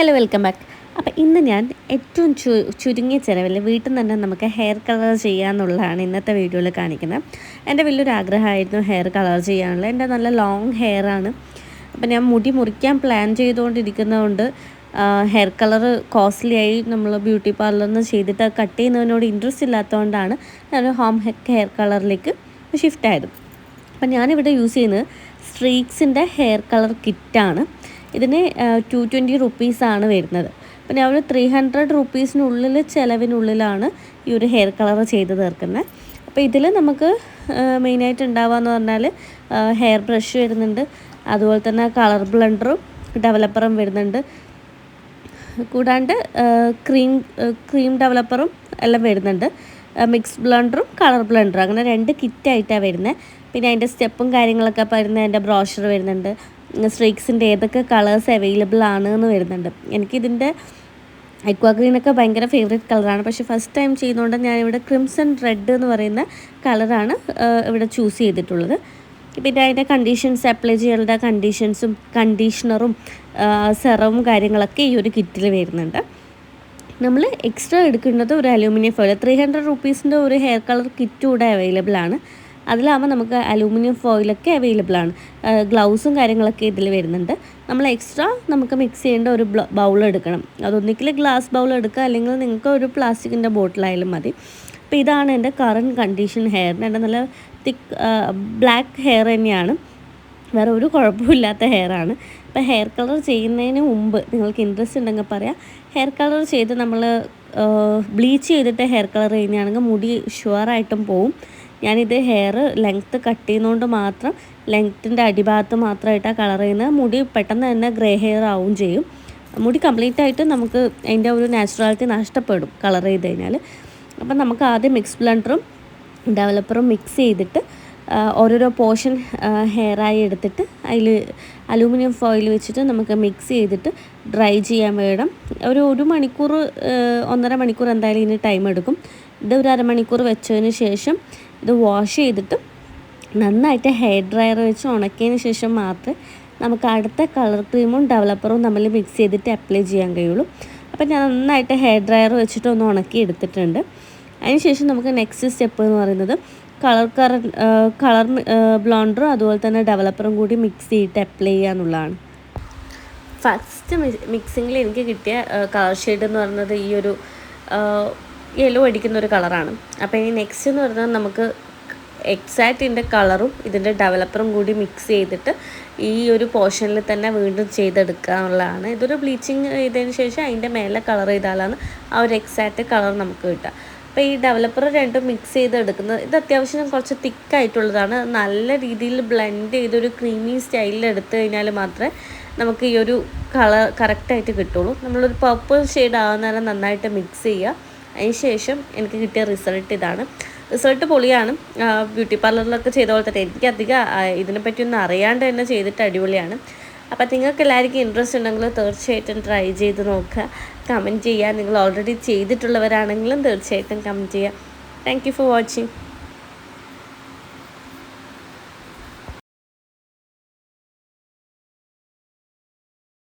Hello welcome back അപ്പോൾ ഇന്ന് ഞാൻ ഏറ്റവും ചു ചുരുങ്ങിയ ചിലവിൽ വീട്ടിൽ നിന്ന് തന്നെ നമുക്ക് ഹെയർ കളർ ചെയ്യാമെന്നുള്ളതാണ് ഇന്നത്തെ വീഡിയോയിൽ കാണിക്കുന്നത്. എന്റെ വലിയൊരു ആഗ്രഹമായിരുന്നു ഹെയർ കളർ ചെയ്യാനുള്ള. എന്റെ നല്ല ലോങ് ഹെയർ ആണ്. അപ്പോൾ ഞാൻ മുടി മുറിക്കാൻ പ്ലാൻ ചെയ്തുകൊണ്ടിരിക്കുന്നതുകൊണ്ട് ഹെയർ കളർ കോസ്റ്റ്ലി ആയി നമ്മൾ ബ്യൂട്ടി പാർലറിൽ നിന്ന് ചെയ്തിട്ട് കട്ട് ചെയ്യുന്നതിനോട് ഇൻട്രസ്റ്റ് ഇല്ലാത്തതുകൊണ്ടാണ് ഞാൻ ഹോം ഹെയർ കളറിലേക്ക് ഷിഫ്റ്റ് ആയത്. അപ്പം ഞാനിവിടെ യൂസ് ചെയ്യുന്നത് സ്ട്രീക്സിന്റെ ഹെയർ കളർ കിറ്റാണ് ഇതിന് ടു ട്വന്റി റുപ്പീസാണ് വരുന്നത്. അപ്പം ഞാൻ ഒരു ത്രീ ഹൺഡ്രഡ് റുപ്പീസിനുള്ളിൽ ചിലവിനുള്ളിലാണ് ഈ ഒരു ഹെയർ കളർ ചെയ്ത് തീർക്കുന്നത്. അപ്പോൾ ഇതിൽ നമുക്ക് മെയിനായിട്ട് ഉണ്ടാവുകയെന്ന് പറഞ്ഞാൽ ഹെയർ ബ്രഷ് വരുന്നുണ്ട്. അതുപോലെ തന്നെ കളർ ബ്ലണ്ടറും ഡെവലപ്പറും വരുന്നുണ്ട്. കൂടാണ്ട് ക്രീം ക്രീം ഡെവലപ്പറും എല്ലാം വരുന്നുണ്ട്. മിക്സ് ബ്ലണ്ടറും കളർ ബ്ലണ്ടറും അങ്ങനെ രണ്ട് കിറ്റായിട്ടാണ് വരുന്നത്. പിന്നെ അതിന്റെ സ്റ്റെപ്പും കാര്യങ്ങളൊക്കെ വരുന്ന അതിന്റെ ബ്രോഷർ വരുന്നുണ്ട്. സ്ട്രീക്സിന്റെ ഏതൊക്കെ കളേഴ്സ് അവൈലബിൾ ആണ് എന്ന് വരുന്നുണ്ട്. എനിക്കിതിന്റെ അക്വാ ഗ്രീനൊക്കെ ഭയങ്കര ഫേവറേറ്റ് കളറാണ് പക്ഷേ ഫസ്റ്റ് ടൈം ചെയ്യുന്നതുകൊണ്ട് ഞാനിവിടെ ക്രിംസൺ റെഡ് എന്ന് പറയുന്ന കളറാണ് ഇവിടെ ചൂസ് ചെയ്തിട്ടുള്ളത്. പിന്നെ അതിന്റെ കണ്ടീഷൻസ് അപ്ലൈ ചെയ്യേണ്ട കണ്ടീഷൻസും കണ്ടീഷണറും സെറവും കാര്യങ്ങളൊക്കെ ഈ ഒരു കിറ്റിൽ വരുന്നുണ്ട്. നമ്മൾ എക്സ്ട്രാ എടുക്കേണ്ടത് ഒരു അലൂമിനിയം ഫോയിൽ ത്രീ ഹൺഡ്രഡ് റുപ്പീസിന്റെ ഒരു ഹെയർ കളർ കിറ്റ് കൂടെ അവൈലബിൾ ആണ്. അതിലാകുമ്പോൾ നമുക്ക് അലൂമിനിയം ഫോയിലൊക്കെ അവൈലബിൾ ആണ്. ഗ്ലൗസും കാര്യങ്ങളൊക്കെ ഇതിൽ വരുന്നുണ്ട്. നമ്മൾ എക്സ്ട്രാ നമുക്ക് മിക്സ് ചെയ്യേണ്ട ഒരു ബൗൾ എടുക്കണം. അതൊന്നിക്കിൽ ഗ്ലാസ് ബൗൾ എടുക്കുക അല്ലെങ്കിൽ നിങ്ങൾക്ക് ഒരു പ്ലാസ്റ്റിക്കിന്റെ ബോട്ടിലായാലും മതി. അപ്പോൾ ഇതാണ് എന്റെ കറണ്ട് കണ്ടീഷൻ ഹെയറിന് എന്റെ നല്ല തിക്ക് ബ്ലാക്ക് ഹെയർ തന്നെയാണ്. വേറെ ഒരു കുഴപ്പമില്ലാത്ത ഹെയറാണ് ഇപ്പോൾ ഹെയർ കളർ ചെയ്യുന്നതിന് മുമ്പ് നിങ്ങൾക്ക് ഇൻട്രസ്റ്റ് ഉണ്ടെങ്കിൽ പറയാം. ഹെയർ കളർ ചെയ്ത് നമ്മൾ ബ്ലീച്ച് ചെയ്തിട്ട് ഹെയർ കളർ ചെയ്യുന്നതാണെങ്കിൽ മുടി ഷുവറായിട്ടും പോവും. ഞാനിത് ഹെയർ ലെങ്ത്ത് കട്ട് ചെയ്യുന്നതുകൊണ്ട് മാത്രം ലെങ്ത്തിന്റെ അടിഭാഗത്ത് മാത്രമായിട്ടാണ് കളർ ചെയ്യുന്നത് മുടി പെട്ടെന്ന് തന്നെ ഗ്രേ ഹെയർ ആവും ചെയ്യും. മുടി കംപ്ലീറ്റ് ആയിട്ട് നമുക്ക് അതിന്റെ ഒരു നാച്ചുറാലിറ്റി നഷ്ടപ്പെടും കളർ ചെയ്ത് കഴിഞ്ഞാൽ അപ്പം നമുക്ക് ആദ്യം മിക്സ് ബ്ലണ്ടറും ഡെവലപ്പറും മിക്സ് ചെയ്തിട്ട് ഓരോരോ പോർഷൻ ഹെയറായി എടുത്തിട്ട് അതിൽ അലൂമിനിയം ഫോയിൽ വെച്ചിട്ട് നമുക്ക് മിക്സ് ചെയ്തിട്ട് ഡ്രൈ ചെയ്യാൻ വേണം. ഒരു ഒരു മണിക്കൂർ ഒന്നര മണിക്കൂർ എന്തായാലും ഇതിന് ടൈം എടുക്കും. ഇത് ഒരു അരമണിക്കൂർ വെച്ചതിന് ശേഷം ഇത് വാഷ് ചെയ്തിട്ട് നന്നായിട്ട് ഹെയർ ഡ്രയർ വെച്ച് ഉണക്കിയതിന് ശേഷം മാത്രമേ നമുക്ക് അടുത്ത കളർ ക്രീമും ഡെവലപ്പറും തമ്മിൽ മിക്സ് ചെയ്തിട്ട് അപ്ലൈ ചെയ്യാൻ കഴിയുള്ളൂ. അപ്പം ഞാൻ നന്നായിട്ട് ഹെയർ ഡ്രയർ വെച്ചിട്ട് ഒന്ന് ഉണക്കി എടുത്തിട്ടുണ്ട്. അതിനുശേഷം നമുക്ക് നെക്സ്റ്റ് സ്റ്റെപ്പ് എന്ന് പറയുന്നത് കളർ കറ കളർ ബ്ലോണ്ടറും അതുപോലെ തന്നെ ഡെവലപ്പറും കൂടി മിക്സ് ചെയ്തിട്ട് അപ്ലൈ ചെയ്യുക എന്നുള്ളതാണ്. ഫസ്റ്റ് മിക്സിങ്ങിൽ എനിക്ക് കിട്ടിയ കളർ ഷെയ്ഡ് എന്ന് പറയുന്നത് ഈ ഒരു യെല്ലോ അടിക്കുന്ന ഒരു കളറാണ് അപ്പോൾ ഇനി നെക്സ്റ്റ് എന്ന് പറഞ്ഞാൽ നമുക്ക് എക്സാക്റ്റ് ഇതിന്റെ കളറും ഇതിന്റെ ഡെവലപ്പറും കൂടി മിക്സ് ചെയ്തിട്ട് ഈ ഒരു പോർഷനിൽ തന്നെ വീണ്ടും ചെയ്തെടുക്കുക എന്നുള്ളതാണ്. ഇതൊരു ബ്ലീച്ചിങ് ചെയ്തതിന് ശേഷം അതിന്റെ മേലെ കളർ ചെയ്താലാണ് ആ ഒരു എക്സാക്റ്റ് കളർ നമുക്ക് കിട്ടുക. അപ്പോൾ ഈ ഡെവലപ്പർ രണ്ടും മിക്സ് ചെയ്തെടുക്കുന്നത് ഇത് അത്യാവശ്യം കുറച്ച് തിക്കായിട്ടുള്ളതാണ് നല്ല രീതിയിൽ ബ്ലെൻഡ് ചെയ്തൊരു ക്രീമി സ്റ്റൈലിൽ എടുത്തു കഴിഞ്ഞാൽ മാത്രമേ നമുക്ക് ഈ ഒരു കളർ കറക്റ്റായിട്ട് കിട്ടുള്ളൂ. നമ്മളൊരു പർപ്പിൾ ഷെയ്ഡ് ആകുന്നേരം നന്നായിട്ട് മിക്സ് ചെയ്യുക. അതിന് ശേഷം എനിക്ക് കിട്ടിയ റിസൾട്ട് ഇതാണ്. റിസൾട്ട് പൊളിയാണ്. ബ്യൂട്ടി പാർലറിലൊക്കെ ചെയ്ത പോലെ തന്നെ എനിക്ക് അധികം ഇതിനെപ്പറ്റിയൊന്നും അറിയാണ്ട് തന്നെ ചെയ്തിട്ട് അടിപൊളിയാണ്. അപ്പം നിങ്ങൾക്ക് എല്ലാവർക്കും ഇൻട്രസ്റ്റ് ഉണ്ടെങ്കിൽ തീർച്ചയായിട്ടും ട്രൈ ചെയ്ത് നോക്കുക. കമന്റ് ചെയ്യുക. നിങ്ങൾ ഓൾറെഡി ചെയ്തിട്ടുള്ളവരാണെങ്കിലും തീർച്ചയായിട്ടും കമന്റ് ചെയ്യുക. Thank for watching